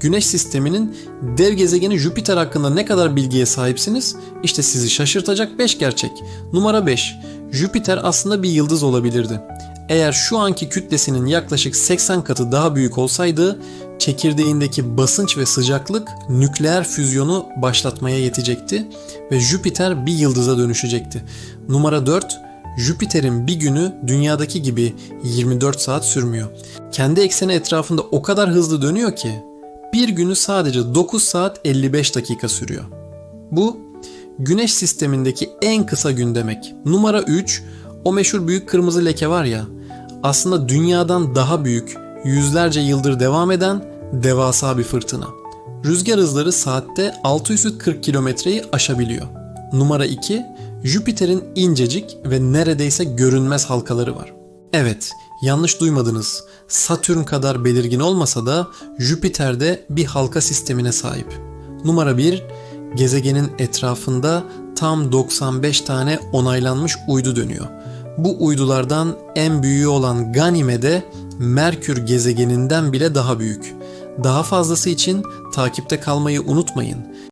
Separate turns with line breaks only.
Güneş sisteminin dev gezegeni Jüpiter hakkında ne kadar bilgiye sahipsiniz? İşte sizi şaşırtacak 5 gerçek. Numara 5. Jüpiter aslında bir yıldız olabilirdi. Eğer şu anki kütlesinin yaklaşık 80 katı daha büyük olsaydı çekirdeğindeki basınç ve sıcaklık nükleer füzyonu başlatmaya yetecekti ve Jüpiter bir yıldıza dönüşecekti. Numara 4. Jüpiter'in bir günü dünyadaki gibi 24 saat sürmüyor. Kendi ekseni etrafında o kadar hızlı dönüyor ki bir günü sadece 9 saat 55 dakika sürüyor. Bu Güneş sistemindeki en kısa gün demek. Numara 3 o meşhur büyük kırmızı leke var ya aslında dünyadan daha büyük yüzlerce yıldır devam eden devasa bir fırtına. Rüzgar hızları saatte 640 kilometreyi aşabiliyor. Numara 2 Jüpiter'in incecik ve neredeyse görünmez halkaları var. Evet, yanlış duymadınız. Satürn kadar belirgin olmasa da Jüpiter'de bir halka sistemine sahip. Numara 1 gezegenin etrafında tam 95 tane onaylanmış uydu dönüyor. Bu uydulardan en büyüğü olan Ganymede Merkür gezegeninden bile daha büyük. Daha fazlası için takipte kalmayı unutmayın.